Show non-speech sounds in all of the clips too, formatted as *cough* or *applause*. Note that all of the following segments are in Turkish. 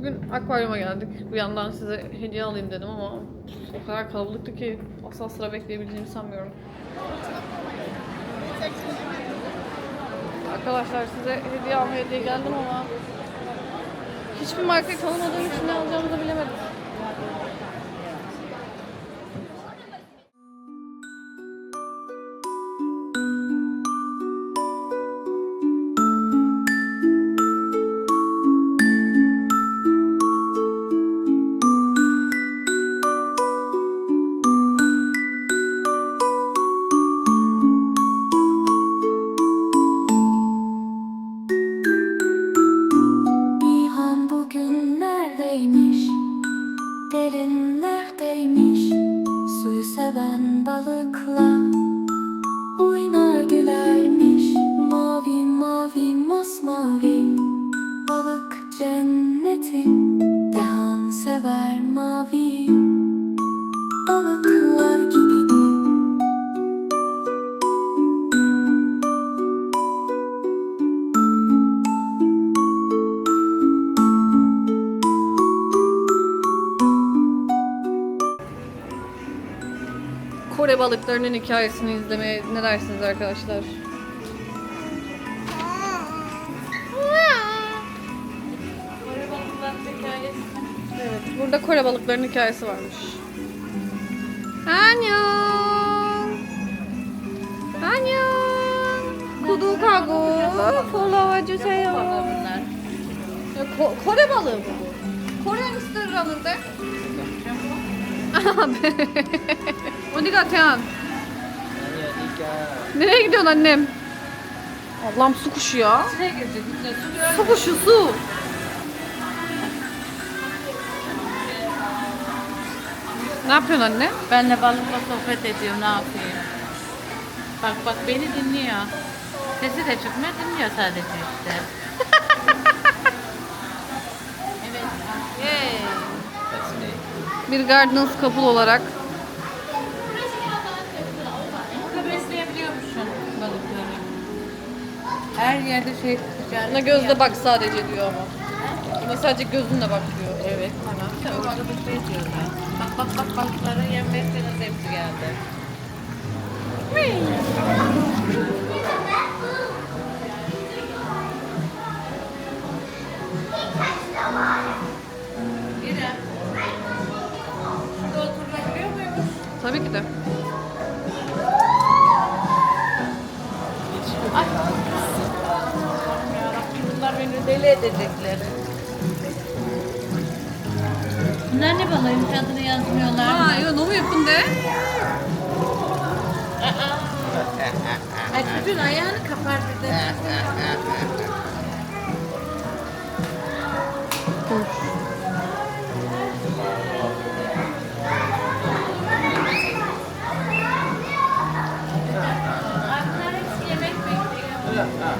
bugün akvaryuma geldik. Bir yandan size hediye alayım dedim ama o kadar kalabalıktı ki asla sıra bekleyebileceğimi sanmıyorum. Arkadaşlar size hediye almaya diye geldim ama hiçbir markayı tanımadığım için ne alacağımı da bilemedim. Kore balıklarının hikayesini izlemeye ne dersiniz arkadaşlar? Kore balıklarının hikayesi. Evet, burada Kore balıklarının hikayesi varmış. Annyeong. Annyeong. 구독하고 follow 주세요. Ya, Ko- Kore balığı bu. Kore hamster *laughs* Hadi Atehan. Nereye gidiyorsun annem? Allah'ım su kuşu ya. İçine su kuşu su. Ne yapıyorsun anne? Benle balıkla sohbet ediyor ne yapayım. Bak bak beni dinliyor. Sesi de çıkmıyor dinliyor sadece işte. *laughs* evet. Hey. Bir Gardens couple olarak Her yerde şey ticaret. Buna gözle bak sadece diyor ama. Buna sadece gözünle bak diyor. Evet tamam. İşte orada da şey diyorlar. Bak bak bak balıklara yem hepsi geldi. Bunlar ne balığıymış adını yazmıyorlar mı? Ha, io non mi appunde. Ay çocuğun ayağını kapar bir de.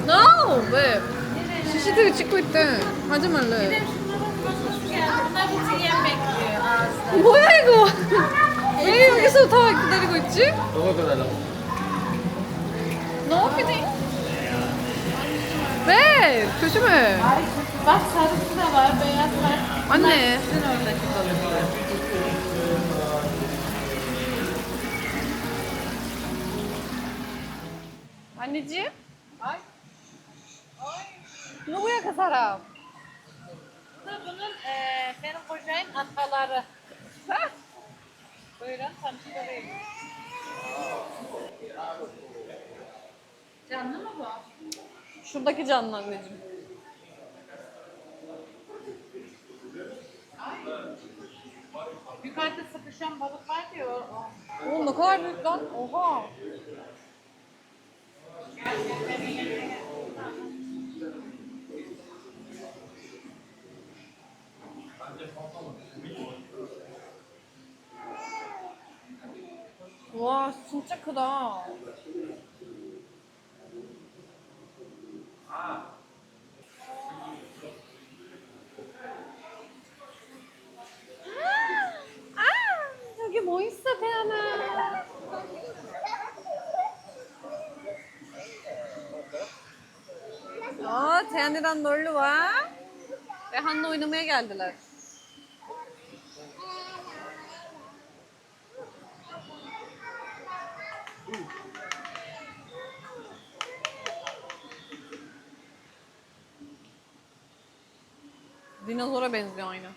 No, be. Şişi de çıkıp gitti. Hadi malı. 뭐야 이거? 왜 여기서 다 기다리고 있지? 너무? 조심해. Bak sarısı da var, beyaz var. Anne. Sizin oradaki balıklar. Anneciğim. Ay. 누구야 그 사람? Bu da bunun eee benim kocayın ataları. Buyurun tanıştırayım. Canlı mı bu? Şuradaki canlı anneciğim. Yukarıda sıkışan balık var ya o. Oğlum ne kadar büyük lan. Oha. 와 진짜 크다. 아 여기 뭐 있어 태연아. 어 태연이랑 놀러 와. Ve Han'la oynamaya geldiler. Dinozora benziyor aynı.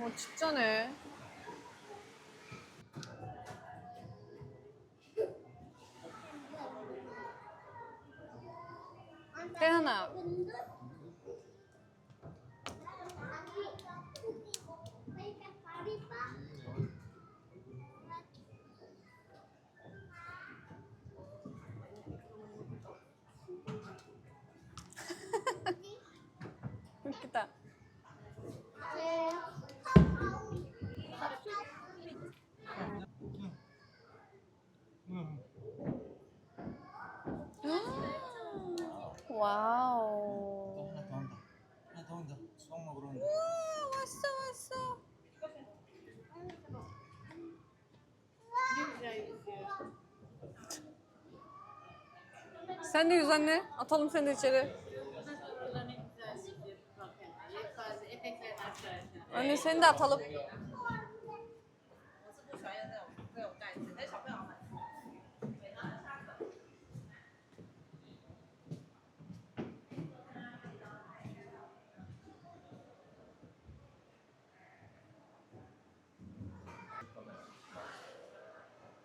어, 진짜네. 태 Sen de yüz anne. Atalım seni de içeri. Anne seni de atalım.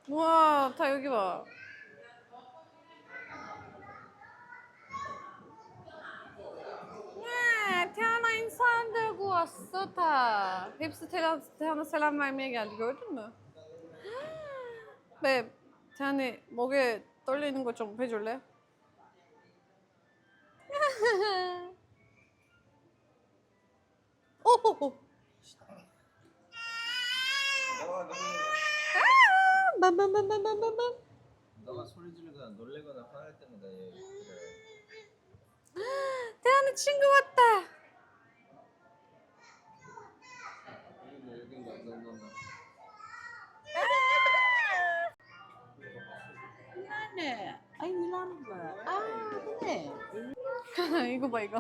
와, 다 여기 봐. 다. Hepsi Teana, Teana selam vermeye geldi gördün mü? Babe, Teana 목에 떨리는 거좀 해줄래? 오호호. 너가 너무 아, 맘맘맘맘맘맘. 너가 소리 지르거나 놀래거나 화날 때마다 얘 그래. *gasps* 태아는 친구 왔다. Ay inanma. Aa, ne? 이거 봐 이거.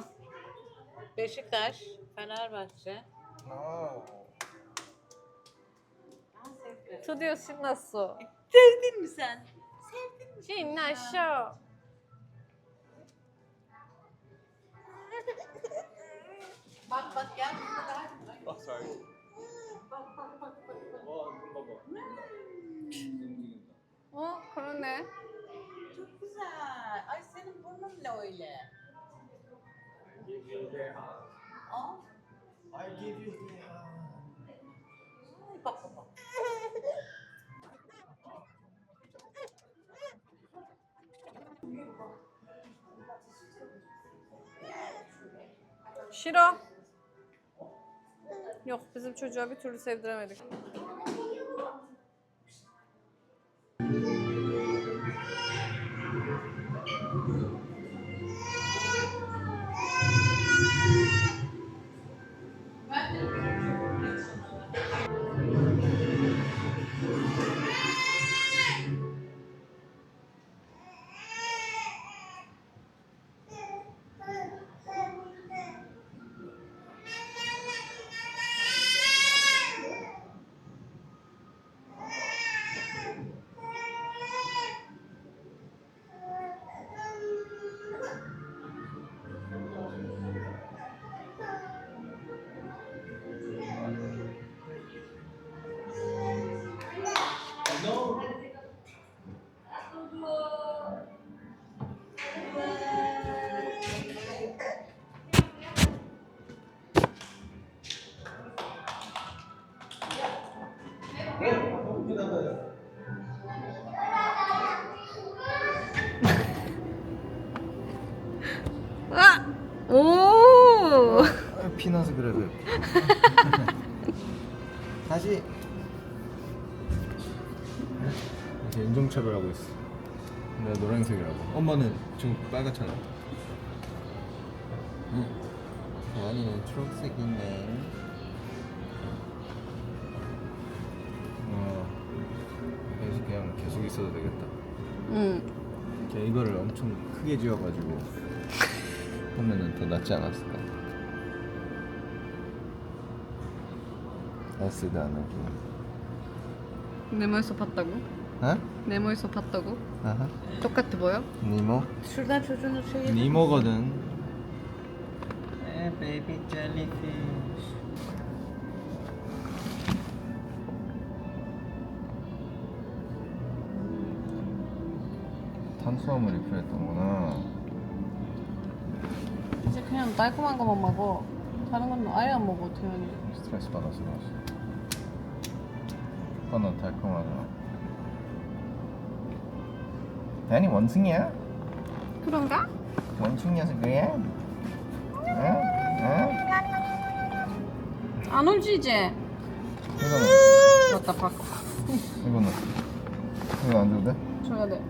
Beşiktaş, Fenerbahçe. 아. 드디어 신났어. Sevdin mi sen? 신났어. Bak bak gel. 아, sorry. 와, 눈 봐봐. 움직인다. 어 그러네. Ne öyle? Aa, I give you the bak bak bak. Şiro. Yok bizim çocuğa bir türlü sevdiremedik. 피나서 그래 그래. *laughs* 다시. 이제 인종차별하고 있어. 내가 노란색이라고. 엄마는 지금 빨갛잖아. 응. 아니는 초록색이네. 어. 그래서 그냥 계속 있어도 되겠다. 응. 이거를 엄청 크게 지어가지고 하면은 더 낫지 않았을까? S'도 안 하고. 네모에서 봤다고? 어? 네모에서 봤다고? 아하. 똑같아 보여? 니모? Şuradan çocuğunu şey 니모거든. 에, 베이비 젤리피쉬. 탄수화물이 필요했던구나. 이제 그냥 깔끔한 것만 먹어. 다른 건 아예 안 먹어, 태연이. 스트레스 받아서 그러지. 오빠는 달콤하잖아. 대한이 원숭이야? 그런가? 원숭이여서 그래? 응? 응? 안 울지 이제? 이거는 맞다, 바꿔. 이거는 이거 안 줘도 돼? 줘야 돼.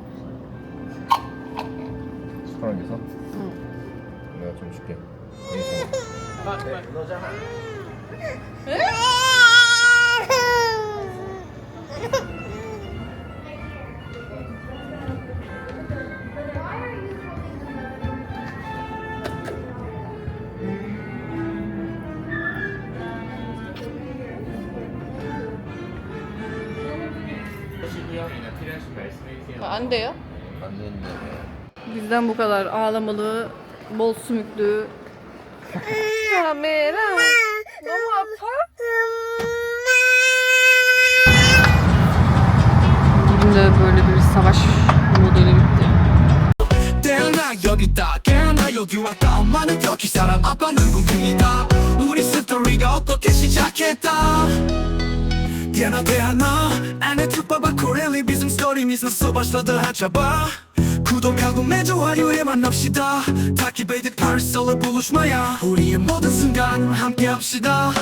숟가락 있어? 응. 내가 좀 줄게. Bak bak. An. Bizden bu kadar ağlamalı, bol sümüklü, Kamera. 너무 아파? Bugün de böyle bir savaş modeli bitti. 태어나 여기다 깨어나 여기 왔다 엄마는 여기 사람 아빠는 군중이다 우리 스토리가 어떻게 시작했다 깨어나 태어나 안에 특파바 코렐리 bizim story'miz nasıl başladı acaba 구독하고 매 좋아요에 만납시다. Edip Paris buluşmaya 우리의 모든 순간 함께 합시다